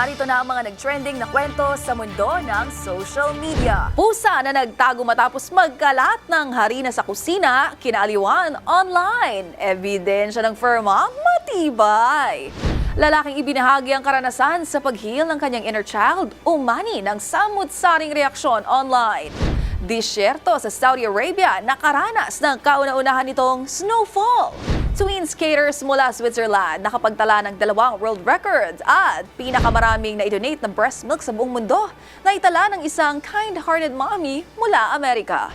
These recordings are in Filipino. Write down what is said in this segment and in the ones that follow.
narito na ang mga nag-trending na kwento sa mundo ng social media. Pusa na nagtago matapos magkalat ng harina sa kusina, kinaliwan online. Ebidensya ng firma, matibay. Lalaking ibinahagi ang karanasan sa paghil ng kanyang inner child, umani ng samut-saring reaksyon online. Disyerto sa Saudi Arabia nakaranas ng kauna-unahan nitong snowfall. Twin skaters mula Switzerland nakapagtala ng dalawang world records at pinakamaraming na-donate na breast milk sa buong mundo na itala ng isang kind-hearted mommy mula Amerika.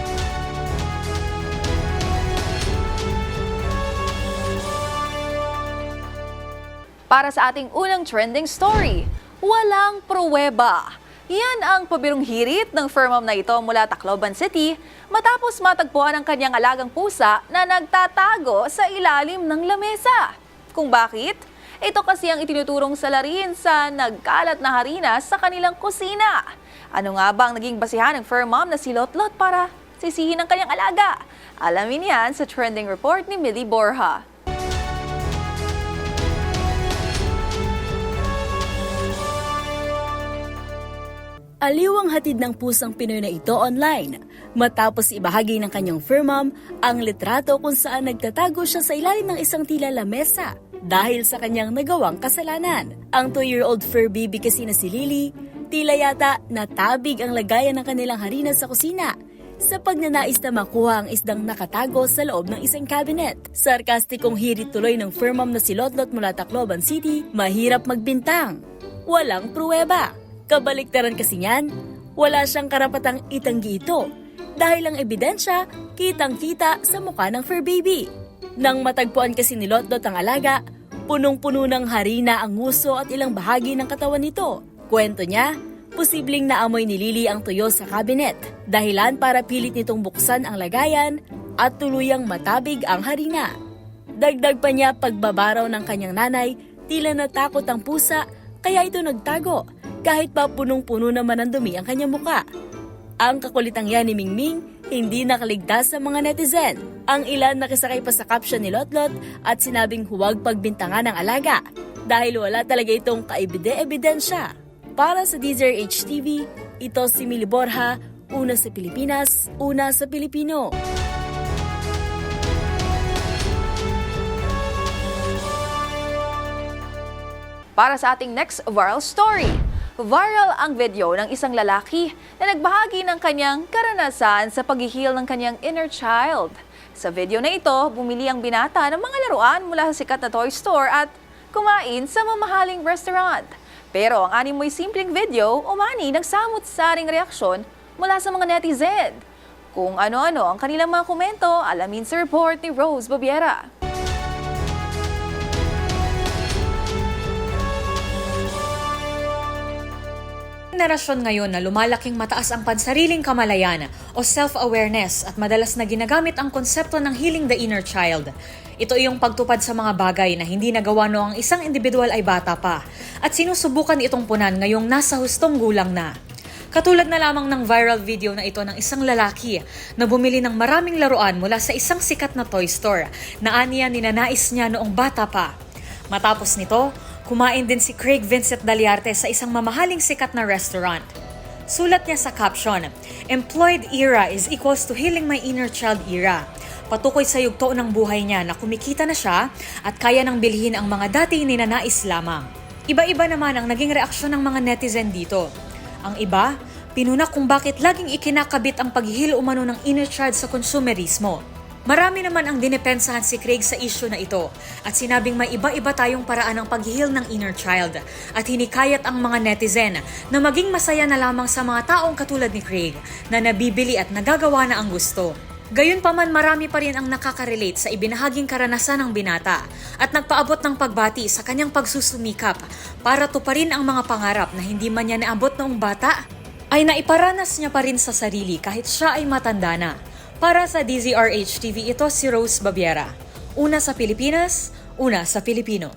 Para sa ating unang trending story, walang pruweba. Yan ang pabirong hirit ng firmam na ito mula Tacloban City matapos matagpuan ang kanyang alagang pusa na nagtatago sa ilalim ng lamesa. Kung bakit? Ito kasi ang itinuturong salarin sa nagkalat na harina sa kanilang kusina. Ano nga ba ang naging basihan ng firmam na si Lotlot para sisihin ang kanyang alaga? Alamin yan sa trending report ni Millie Borja. Aliw ang hatid ng pusang Pinoy na ito online matapos ibahagi ng kanyang firmam ang litrato kung saan nagtatago siya sa ilalim ng isang tila lamesa dahil sa kanyang nagawang kasalanan. Ang 2-year-old fur baby kasi na si Lily, tila yata natabig ang lagayan ng kanilang harina sa kusina sa pagnanais na makuha ang isdang nakatago sa loob ng isang cabinet. Sarkastikong hirit tuloy ng firmam na si Lotlot mula Tacloban City, mahirap magbintang. Walang pruweba. Kabaliktaran kasi niyan, wala siyang karapatang itanggi ito dahil ang ebidensya kitang-kita sa mukha ng fur baby. Nang matagpuan kasi ni Lotlot ang alaga, punong-puno ng harina ang nguso at ilang bahagi ng katawan nito. Kwento niya, posibleng naamoy ni Lily ang tuyo sa kabinet, dahilan para pilit nitong buksan ang lagayan at tuluyang matabig ang harina. Dagdag pa niya pagbabaraw ng kanyang nanay, tila natakot ang pusa kaya ito nagtago kahit pa punong-puno naman ang dumi ang kanyang muka. Ang kakulitang yan ni Mingming hindi nakaligtas sa mga netizen. Ang ilan nakisakay pa sa caption ni Lotlot at sinabing huwag pagbintangan ng alaga dahil wala talaga itong kaibide-ebidensya. Para sa DZRH TV, ito si Mili Borja, una sa Pilipinas, una sa Pilipino. Para sa ating next viral story, viral ang video ng isang lalaki na nagbahagi ng kanyang karanasan sa paghihil ng kanyang inner child. Sa video na ito, bumili ang binata ng mga laruan mula sa sikat na toy store at kumain sa mamahaling restaurant. Pero ang animoy simpleng video, umani ng samut-saring reaksyon mula sa mga netizen. Kung ano-ano ang kanilang mga komento, alamin sa report ni Rose Babiera. Henerasyon ngayon na lumalaking mataas ang pansariling kamalayan o self-awareness at madalas na ginagamit ang konsepto ng healing the inner child. Ito iyong pagtupad sa mga bagay na hindi nagawa noong isang individual ay bata pa at sinusubukan itong punan ngayong nasa hustong gulang na. Katulad na lamang ng viral video na ito ng isang lalaki na bumili ng maraming laruan mula sa isang sikat na toy store na aniya ninanais niya noong bata pa. Matapos nito, kumain din si Craig Vincent Daliarte sa isang mamahaling sikat na restaurant. Sulat niya sa caption, Employed era is equals to healing my inner child era. Patukoy sa yugto ng buhay niya na kumikita na siya at kaya nang bilhin ang mga dati ninanais lamang. Iba-iba naman ang naging reaksyon ng mga netizen dito. Ang iba, pinuna kung bakit laging ikinakabit ang paghihil umano ng inner child sa konsumerismo. Marami naman ang dinepensahan si Craig sa issue na ito at sinabing may iba-iba tayong paraan ng paghihil ng inner child at hinikayat ang mga netizen na maging masaya na lamang sa mga taong katulad ni Craig na nabibili at nagagawa na ang gusto. Gayunpaman marami pa rin ang nakaka-relate sa ibinahaging karanasan ng binata at nagpaabot ng pagbati sa kanyang pagsusumikap para tuparin ang mga pangarap na hindi man niya naabot noong bata ay naiparanas niya pa rin sa sarili kahit siya ay matanda na. Para sa DZRH TV, ito si Rose Babiera. Una sa Pilipinas, una sa Pilipino.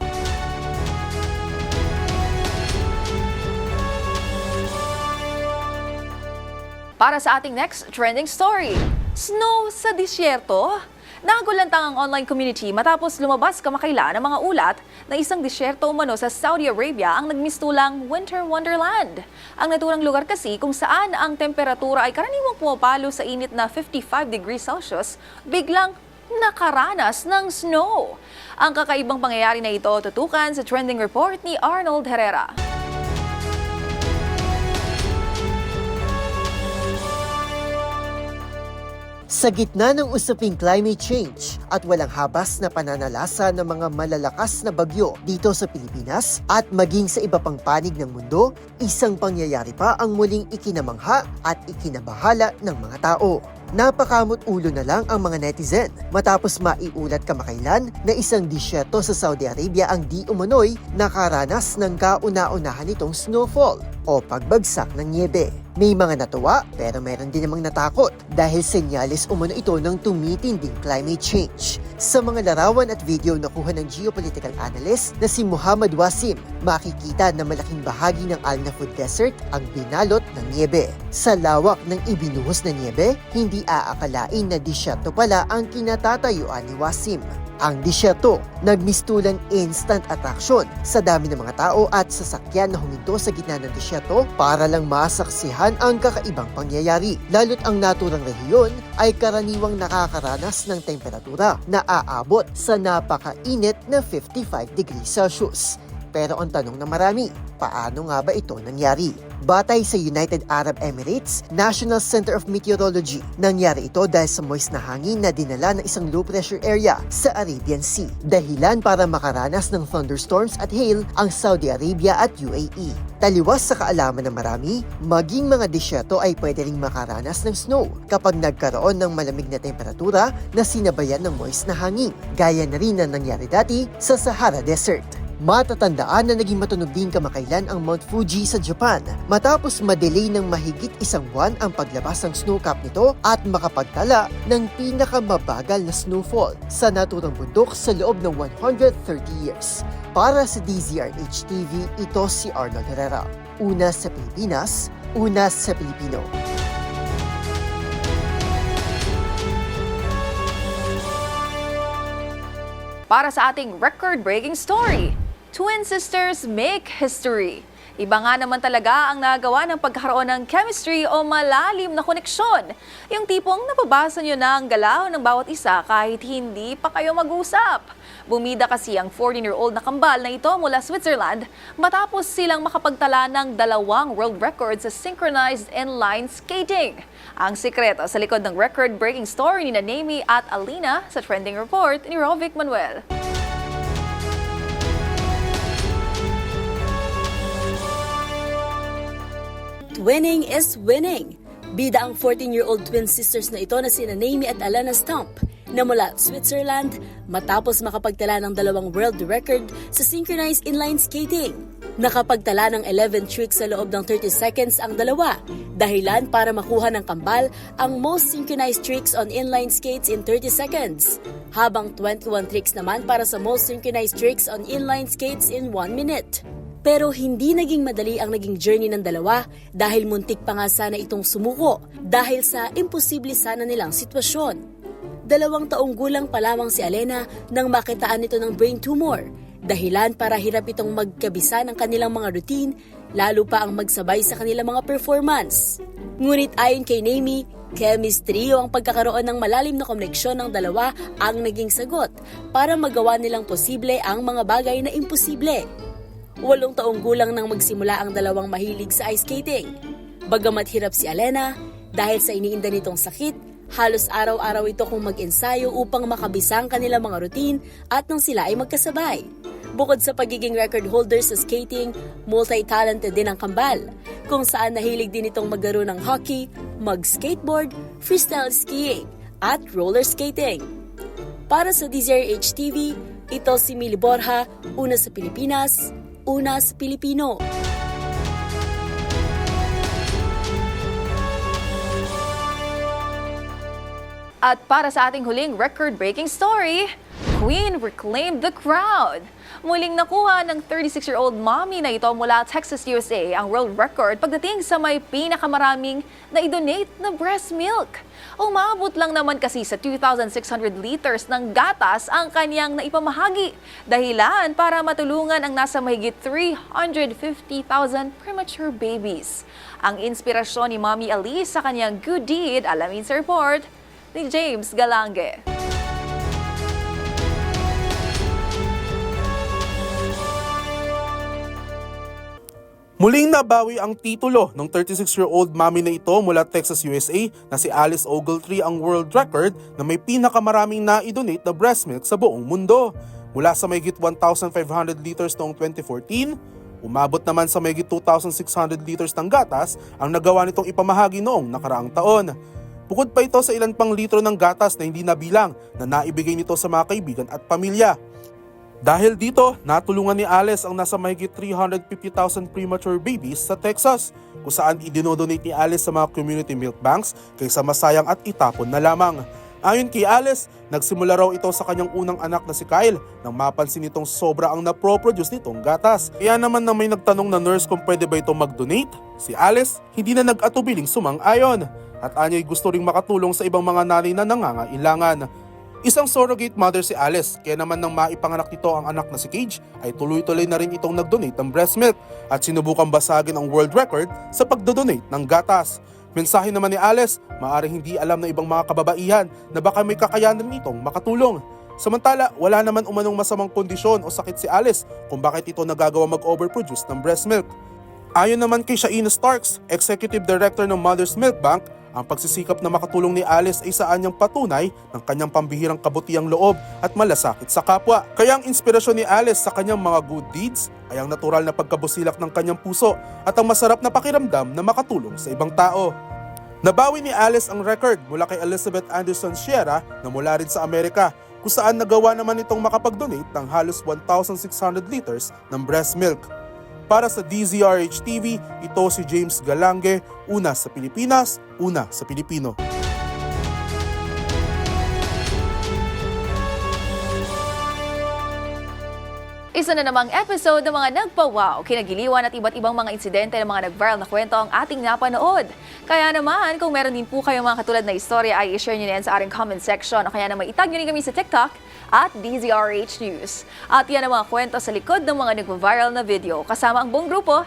Para sa ating next trending story, snow sa disyerto? Nagulantang ang online community matapos lumabas kamakailan ang mga ulat na isang disyerto umano sa Saudi Arabia ang nagmistulang Winter Wonderland. Ang naturang lugar kasi kung saan ang temperatura ay karaniwang pumapalo sa init na 55 degrees Celsius, biglang nakaranas ng snow. Ang kakaibang pangyayari na ito tutukan sa trending report ni Arnold Herrera. Sa gitna ng usaping climate change at walang habas na pananalasa ng mga malalakas na bagyo dito sa Pilipinas at maging sa iba pang panig ng mundo, isang pangyayari pa ang muling ikinamangha at ikinabahala ng mga tao. Napakamot ulo na lang ang mga netizen matapos maiulat kamakailan na isang disyerto sa Saudi Arabia ang di umano'y nakaranas ng kauna-unahan nitong snowfall o pagbagsak ng niebe. May mga natuwa pero meron din namang natakot dahil senyales umano ito ng tumitinding climate change. Sa mga larawan at video na kuha ng geopolitical analyst na si Muhammad Wasim, makikita na malaking bahagi ng Al Nafud Desert ang binalot ng niebe. Sa lawak ng ibinuhos na niebe, hindi aakalain na disyerto pala ang kinatatayuan ni Wasim. Ang disyerto, nagmistulang instant attraction sa dami ng mga tao at sasakyan na huminto sa gitna ng disyerto para lang masaksihan ang kakaibang pangyayari. Lalo't ang naturang rehiyon ay karaniwang nakakaranas ng temperatura na aabot sa napakainit na 55 degrees Celsius. Pero ang tanong ng marami, paano nga ba ito nangyari? Batay sa United Arab Emirates National Center of Meteorology, nangyari ito dahil sa moist na hangin na dinala ng isang low pressure area sa Arabian Sea. Dahilan para makaranas ng thunderstorms at hail ang Saudi Arabia at UAE. Taliwas sa kaalaman ng marami, maging mga disyerto ay pwede ring makaranas ng snow kapag nagkaroon ng malamig na temperatura na sinabayan ng moist na hangin, gaya na rin na nangyari dati sa Sahara Desert. Matatandaan na naging matunog din kamakailan ang Mount Fuji sa Japan matapos madelay ng mahigit isang buwan ang paglabas ng snowcap nito at makapagtala ng pinakamabagal na snowfall sa naturang bundok sa loob ng 130 years. Para sa DZRH TV, ito si Arnold Herrera. Una sa Pilipinas, una sa Pilipino. Para sa ating record-breaking story, Twin Sisters Make History. Iba nga naman talaga ang nagawa ng pagkakaroon ng chemistry o malalim na koneksyon. Yung tipong napabasa nyo na ang galaw ng bawat isa kahit hindi pa kayo mag-usap. Bumida kasi ang 14-year-old na kambal na ito mula Switzerland matapos silang makapagtala ng dalawang world records sa synchronized inline skating. Ang sikreto sa likod ng record-breaking story ni na Nemi at Alina sa trending report ni Rovic Manuel. Twinning is winning. Bida ang 14-year-old twin sisters na ito na sina Naomi at Alana Stump na mula Switzerland matapos makapagtala ng dalawang world record sa synchronized inline skating. Nakapagtala ng 11 tricks sa loob ng 30 seconds ang dalawa, dahilan para makuha ng kambal ang most synchronized tricks on inline skates in 30 seconds, habang 21 tricks naman para sa most synchronized tricks on inline skates in 1 minute. Pero hindi naging madali ang naging journey ng dalawa dahil muntik pa nga sana itong sumuko dahil sa imposible sana nilang sitwasyon. Dalawang taong gulang pa lamang si Alena nang makitaan nito ng brain tumor, dahilan para hirap itong magkabisa ng kanilang mga routine, lalo pa ang magsabay sa kanilang mga performance. Ngunit ayon kay Nami, chemistry o ang pagkakaroon ng malalim na koneksyon ng dalawa ang naging sagot para magawa nilang posible ang mga bagay na imposible. Walong taong gulang nang magsimula ang dalawang mahilig sa ice skating. Bagamat hirap si Alena, dahil sa iniinda nitong sakit, halos araw-araw ito kung mag-ensayo upang makabisa ang kanilang mga routine at nang sila ay magkasabay. Bukod sa pagiging record holder sa skating, multi-talented din ang kambal, kung saan nahilig din itong maglaro ng hockey, mag-skateboard, freestyle skiing, at roller skating. Para sa DZRH TV, ito si Mili Borja, una sa Pilipinas, una sa Pilipino. At para sa ating huling record-breaking story, Queen reclaimed the crowd. Muling nakuha ng 36-year-old mommy na ito mula Texas, USA ang world record pagdating sa may pinakamaraming na i-donate na breast milk. Umabot lang naman kasi sa 2,600 liters ng gatas ang kanyang naipamahagi. Dahilan para matulungan ang nasa mahigit 350,000 premature babies. Ang inspirasyon ni Mommy Elise sa kanyang good deed, alamin sa report, ni James Galange. Muling nabawi ang titulo ng 36-year-old mami na ito mula Texas, USA na si Alice Ogletree ang world record na may pinakamaraming na-donate na breast milk sa buong mundo. Mula sa mayigit 1,500 liters noong 2014, umabot naman sa mayigit 2,600 liters ng gatas ang nagawa nitong ipamahagi noong nakaraang taon. Bukod pa ito sa ilan pang litro ng gatas na hindi nabilang na naibigay nito sa mga kaibigan at pamilya. Dahil dito, natulungan ni Alice ang nasa mahigit 350,000 premature babies sa Texas, kung saan idinodonate ni Alice sa mga community milk banks kaysa masayang at itapon na lamang. Ayon kay Alice, nagsimula raw ito sa kanyang unang anak na si Kyle nang mapansin nitong sobra ang naproproduce nitong gatas. Kaya naman na may nagtanong na nurse kung pwede ba ito mag-donate, si Alice hindi na nag-atubiling sumang-ayon. At anya'y gusto ring makatulong sa ibang mga nanay na nangangailangan. Isang surrogate mother si Alice, kaya naman nang maipanganak nito ang anak na si Cage, ay tuloy-tuloy na rin itong nag-donate ng breast milk at sinubukang basagin ang world record sa pagdodonate ng gatas. Mensahe naman ni Alice, maaaring hindi alam ng ibang mga kababaihan na baka may kakayanan nitong makatulong. Samantala, wala naman umanong masamang kondisyon o sakit si Alice kung bakit ito nagagawa mag-overproduce ng breast milk. Ayon naman kay Shaina Starks, Executive Director ng Mother's Milk Bank, ang pagsisikap na makatulong ni Alice ay saan niyang patunay ng kanyang pambihirang kabutiang loob at malasakit sa kapwa. Kaya ang inspirasyon ni Alice sa kanyang mga good deeds ay ang natural na pagkabusilak ng kanyang puso at ang masarap na pakiramdam na makatulong sa ibang tao. Nabawi ni Alice ang record mula kay Elizabeth Anderson Sierra na mula rin sa Amerika kung saan nagawa naman itong makapag-donate ng halos 1,600 liters ng breast milk. Para sa DZRH TV, ito si James Galange, una sa Pilipinas, una sa Pilipino. Isa na namang episode ng mga nagpa-wow, kinagiliwan at iba't ibang mga insidente ng mga nag-viral na kwento ang ating napanood. Kaya naman, kung meron din po kayong mga katulad na istorya, ay i-share nyo yan sa ating comment section o kaya naman itag nyo rin kami sa TikTok at DZRH News. At yan ang mga kwento sa likod ng mga nag-viral na video kasama ang buong grupo